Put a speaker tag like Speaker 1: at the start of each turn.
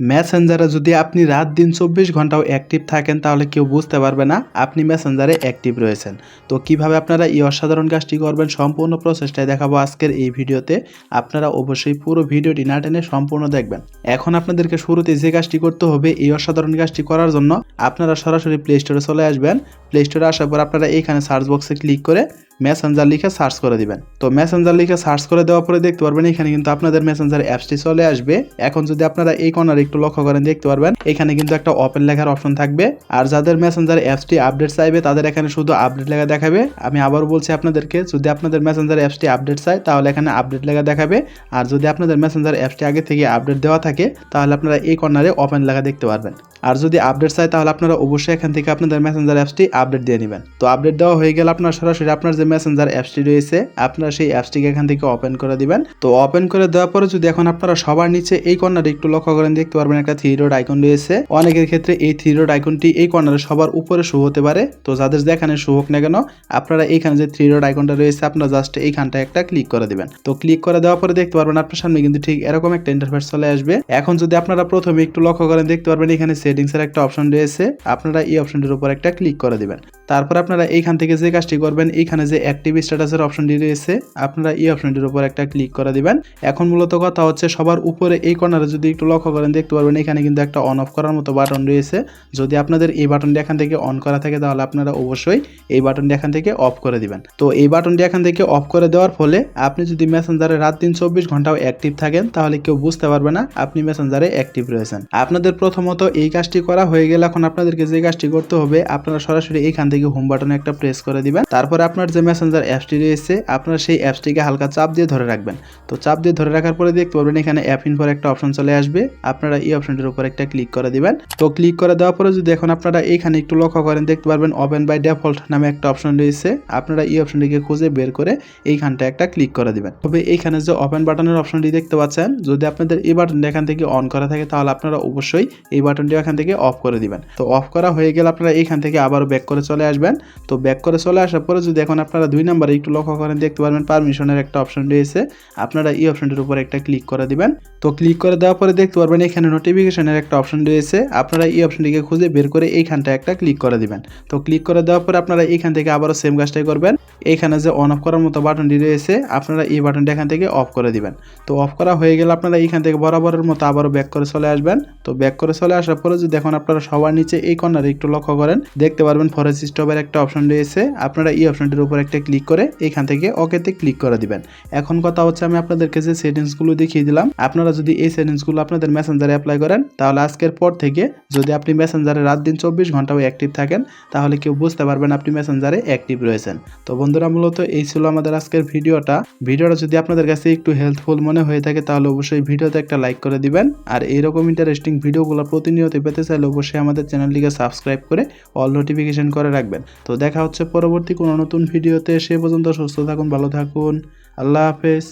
Speaker 1: মেসেঞ্জারে যদি আপনি রাত দিন চব্বিশ ঘন্টাও অ্যাক্টিভ থাকেন, তাহলে কেউ বুঝতে পারবে না আপনি মেসেঞ্জারে অ্যাক্টিভ রয়েছেন। তো কীভাবে আপনারা এই অসাধারণ কাজটি করবেন সম্পূর্ণ প্রসেসটাই দেখাবো আজকের এই ভিডিওতে। আপনারা অবশ্যই পুরো ভিডিওটি না টেনে সম্পূর্ণ দেখবেন। এখন আপনাদেরকে শুরুতে যে কাজটি করতে হবে, এই অসাধারণ কাজটি করার জন্য আপনারা সরাসরি প্লে স্টোরে চলে আসবেন। প্লে স্টোরে আসার পর আপনারা এইখানে সার্চ বক্সে ক্লিক করে মেসেঞ্জার লিখে সার্চ করে দিবেন। তো মেসেঞ্জার লিখে সার্চ করে দেওয়ার পরে দেখতে পারবেন, এখানে কিন্তু আপনাদের মেসেঞ্জার অ্যাপসটি চলে আসবে। এখন যদি আপনারা এই কর্নার একটু লক্ষ্য করেন, দেখতে পারবেন। এখানে কিন্তু একটা ওপেন লেখার অপশন থাকবে। আর যাদের মেসেঞ্জার অ্যাপসটি আপডেট চাইবে, তাদের এখানে শুধু আপডেট লেখা দেখাবে। আমি আবার বলছি আপনাদেরকে, যদি আপনাদের মেসেঞ্জার অ্যাপসটি আপডেট চাই তাহলে এখানে আপডেট লেখা দেখাবে। আর যদি আপনাদের মেসেঞ্জার অ্যাপসটি আগে থেকে আপডেট দেওয়া থাকে, তাহলে আপনারা এই কর্নারে ওপেন লেখা দেখতে পারবেন। আর যদি আপডেট চাই, তাহলে আপনারা অবশ্যই এখান থেকে আপনাদের মেসেঞ্জার অ্যাপসটি আপডেট দিয়ে নেবেন। তো আপডেট দেওয়া হয়ে গেলে আপনার সরাসরি আপনার যে মেসেঞ্জার অ্যাপসটি রয়েছে, আপনারা সেই অ্যাপসটিকে এখান থেকে ওপেন করে দিবেন। তো ওপেন করে দেওয়ার পরে যদি এখন আপনারা সবার নিচে এই কর্নারে একটু লক্ষ্য করেন, দেখতে পারবেন একটা থ্রি ডট আইকন রয়েছে। অনেকের ক্ষেত্রে এই থ্রি ডট আইকনটি এই কর্নারে সবার উপরে শো হতে পারে। তো যাদের যেখানে শো হোক না কেন, আপনারা এইখানে যে থ্রি ডট আইকনটা রয়েছে, আপনারা জাস্ট এইখানটা একটা ক্লিক করে দিবেন। তো ক্লিক করে দেওয়ার পরে দেখতে পারবেন আপনার সামনে কিন্তু ঠিক এরকম একটা ইন্টারফেস চলে আসবে। এখন যদি আপনারা প্রথমে একটু লক্ষ্য করেন, দেখতে পারবেন এখানে সেটিংস এর একটা অপশন রয়েছে আপনারা এই অপশনটির উপর একটা ক্লিক করে দিবেন। তারপর আপনারা এইখান থেকে যে কাজটি করবেন, এইখানে যে অ্যাক্টিভ স্ট্যাটাসের অপশনটি রয়েছে, আপনারা এই অপশনটির উপর একটা ক্লিক করে দিবেন। এখন মূলত কথা হচ্ছে, সবার উপরে এই কর্নারে যদি একটু লক্ষ্য করেন, দেখতে পারবেন এখানে কিন্তু একটা অন অফ করার মতো বাটন রয়েছে। যদি আপনাদের এই বাটনটি এখান থেকে অন করা থাকে, তাহলে আপনারা অবশ্যই এই বাটনটি এখান থেকে অফ করে দিবেন। তো এই বাটনটি এখান থেকে অফ করে দেওয়ার ফলে আপনি যদি মেসেঞ্জারে রাত দিন চব্বিশ ঘন্টাও অ্যাক্টিভ থাকেন, তাহলে কেউ বুঝতে পারবে না আপনি মেসেঞ্জারে অ্যাক্টিভ রয়েছেন। আপনাদের প্রথমত এই কাজটি করা হয়ে গেলে এখন আপনাদেরকে যে কাজটি করতে হবে, আপনারা সরাসরি এইখান থেকে হোম বাটনে একটা প্রেস করে দিবেন। তারপরে আপনার যে মেসেঞ্জার অ্যাপসটি রয়েছে, আপনার সেই অ্যাপসটিকে হালকা চাপ দিয়ে ধরে রাখবেন। তো চাপ দিয়ে ধরে রাখার পরে দেখতে পারবেন এখানে অ্যাপ ইনফোর একটা অপশন চলে আসবে। আপনারা এই অপশনটির উপর একটা ক্লিক করে দিবেন। তো ক্লিক করে দেওয়ার পরে যদি এখন আপনারা এইখানে একটু লক্ষ্য করেন, দেখতে পারবেন ওপেন বাই ডেফল্ট নামে একটা অপশন রয়েছে। আপনারা এই অপশনটিকে খুঁজে বের করে এইখানটা একটা ক্লিক করে দিবেন। তবে এইখানে যে ওপেন বাটনের অপশনটি দেখতে পাচ্ছেন, যদি আপনাদের এই বাটনটি এখান থেকে অন করা থাকে, তাহলে আপনারা অবশ্যই এই বাটনটি এখান থেকে অফ করে দিবেন। তো অফ করা হয়ে গেলে আপনারা এইখান থেকে আবারও ব্যাক করে চলে আসবেন। তো ব্যাক করে চলে আসার পরে যদি এখন আপনারা দুই নাম্বারে একটু লক্ষ্য করেন, দেখতে পারবেন পারমিশনের একটা অপশন রয়েছে। আপনারা এই অপশনটির উপর একটা ক্লিক করে দিবেন। তো ক্লিক করে দেওয়ার পরে দেখতে পারবেন এখানে নোটিফিকেশনের একটা অপশন রয়েছে। আপনারা এই অপশনটিকে খুঁজে বের করে এইখানটা একটা ক্লিক করে দিবেন। তো ক্লিক করে দেওয়ার পরে আপনারা এইখান থেকে আবারও সেম কাজটাই করবেন। এইখানে যে অন অফ করার মতো বাটনটি রয়েছে, আপনারা এই বাটনটা এখান থেকে অফ করে দিবেন। তো অফ করা হয়ে গেলে আপনারা এইখান থেকে বরাবরের মতো আবারও ব্যাক করে চলে আসবেন। তো ব্যাক করে চলে আসার পরে যদি এখন আপনারা সবার নিচে এই কর্নারে একটু লক্ষ্য করেন, দেখতে পারবেন ফরেস্ট স্টপের একটা অপশন রয়েছে। আপনারা এই অপশনটির উপর একটা ক্লিক করে এখান থেকে ওকেতে ক্লিক করে দিবেন। এখন কথা হচ্ছে আমি আপনাদেরকে যে সেটিংসগুলো দেখিয়ে দিলাম, আপনারা যদি এই সেটিংসগুলো আপনাদের মেসেঞ্জারে অ্যাপ্লাই করেন, তাহলে আজকের পর থেকে যদি আপনি মেসেঞ্জারে রাত দিন চব্বিশ ঘন্টাও অ্যাক্টিভ থাকেন, তাহলে কেউ বুঝতে পারবেন আপনি মেসেঞ্জারে অ্যাক্টিভ রয়েছেন। তো বন্ধুরা, মূলত এই ছিল আমাদের আজকের ভিডিওটা। ভিডিওটা যদি আপনাদের কাছে একটু হেল্পফুল মনে হয়ে থাকে, তাহলে অবশ্যই ভিডিওতে একটা লাইক করে দিবেন। আর এইরকম ইন্টারেস্টিং ভিডিওগুলো প্রতিনিয়ত পেতে চাইলে অবশ্যই আমাদের চ্যানেলটিকে সাবস্ক্রাইব করে অল নোটিফিকেশন করে রাখবেন। তো দেখা হচ্ছে পরবর্তী কোনো নতুন ভিডিওতে। সে পর্যন্ত সুস্থ থাকুন, ভালো থাকুন। আল্লাহ হাফেজ।